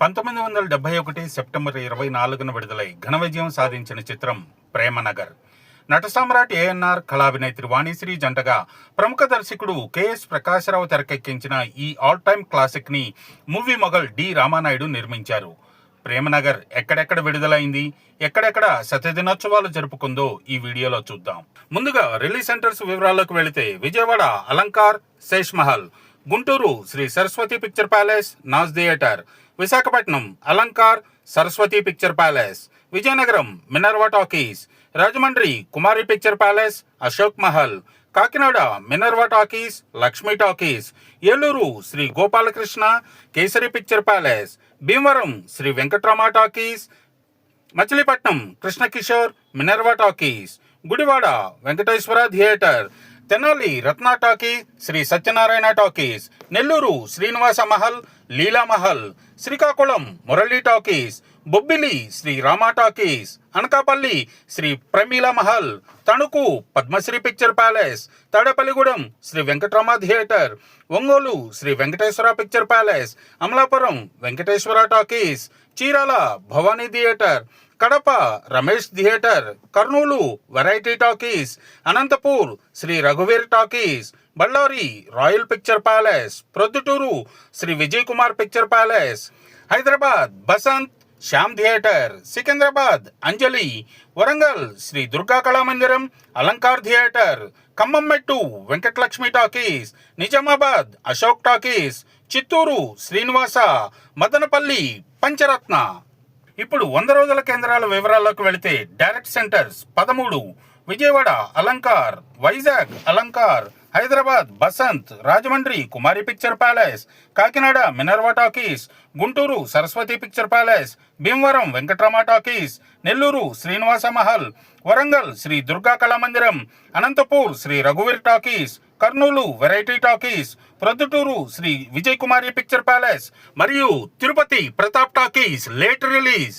పంతొమ్మిది వందల డెబ్బై ఒకటి సెప్టెంబర్ ఇరవై నాలుగున విడుదలై ఘన విజయం సాధించిన చిత్రం ప్రేమనగర్. నట సామ్రాట్ ఏఎన్ఆర్ కళాభినేత్రి వాణిశ్రీ జంటగా ప్రముఖ దర్శకుడు కెఎస్ ప్రకాశరావు తెరకెక్కించిన ఈ ఆల్ టైమ్ క్లాసిక్ని మూవీ మొగల్ డి రామానాయుడు నిర్మించారు. ప్రేమనగర్ ఎక్కడెక్కడ విడుదలైంది ఎక్కడెక్కడ శతదినోత్సవాలు జరుపుకుందో ఈ వీడియోలో చూద్దాం. ముందుగా రిలీజ్ సెంటర్స్ వివరాల్లోకి వెళితే Vijayawada Alankar Sesh Mahal Guntur Sri Saraswati picture palace Naz theatre. Visakhapatnam Alankar Saraswati picture palace. Vizianagaram Minerva talkies. Rajahmundry Kumari picture palace Ashok Mahal. Kakinada Minerva talkies Lakshmi talkies. Eluru Sri Gopalakrishna Kesari picture palace. Bhimavaram Sri Venkatrama talkies. Machilipatnam Krishnakishore Minerva talkies. Gudivada Venkateswara theatre. Tenali Ratna talkies Sri Satyanarayana talkies Nellore Srinivasa Mahal Leela Mahal Srikakulam Murali talkies Bobbili Sri Rama talkies Anakapalli Sri Pramila Mahal Tanuku Padmasri picture palace Tadepalligudem Sri Venkatarama theatre Ongole Sri Venkateswara picture palace Amalapuram Venkateswara talkies Chirala Bhavani theatre Kadapa Ramesh theatre Kurnool variety talkies Anantapur Sri రఘువీర్ talkies Bellary royal picture palace Proddatur Sri Vijay Kumar picture palace Hyderabad Basant Shyam theatre Secunderabad Anjali Warangal Sri Durga Kalamandiram Alankar theatre Khammam Mettu Venkatalakshmi talkies Nizamabad Ashok talkies Chittoor Srinivasa Madanapalle Pancharatna. ఇప్పుడు వంద రోజుల కేంద్రాల వివరాల్లోకి వెళితే direct centres పదమూడు Vijayawada Alankar Vizag Alankar Hyderabad Basant Rajahmundry Kumari picture palace Kakinada Minerva talkies Guntur Saraswati picture palace Bhimavaram Venkatrama talkies Nellore Srinivasa Mahal Warangal Sri Durga Kalamandiram Anantapur Sri రఘువీర్ talkies Kurnool variety talkies Proddatur Sri Vijay Kumari picture palace మరియు Tirupati Pratap talkies late release.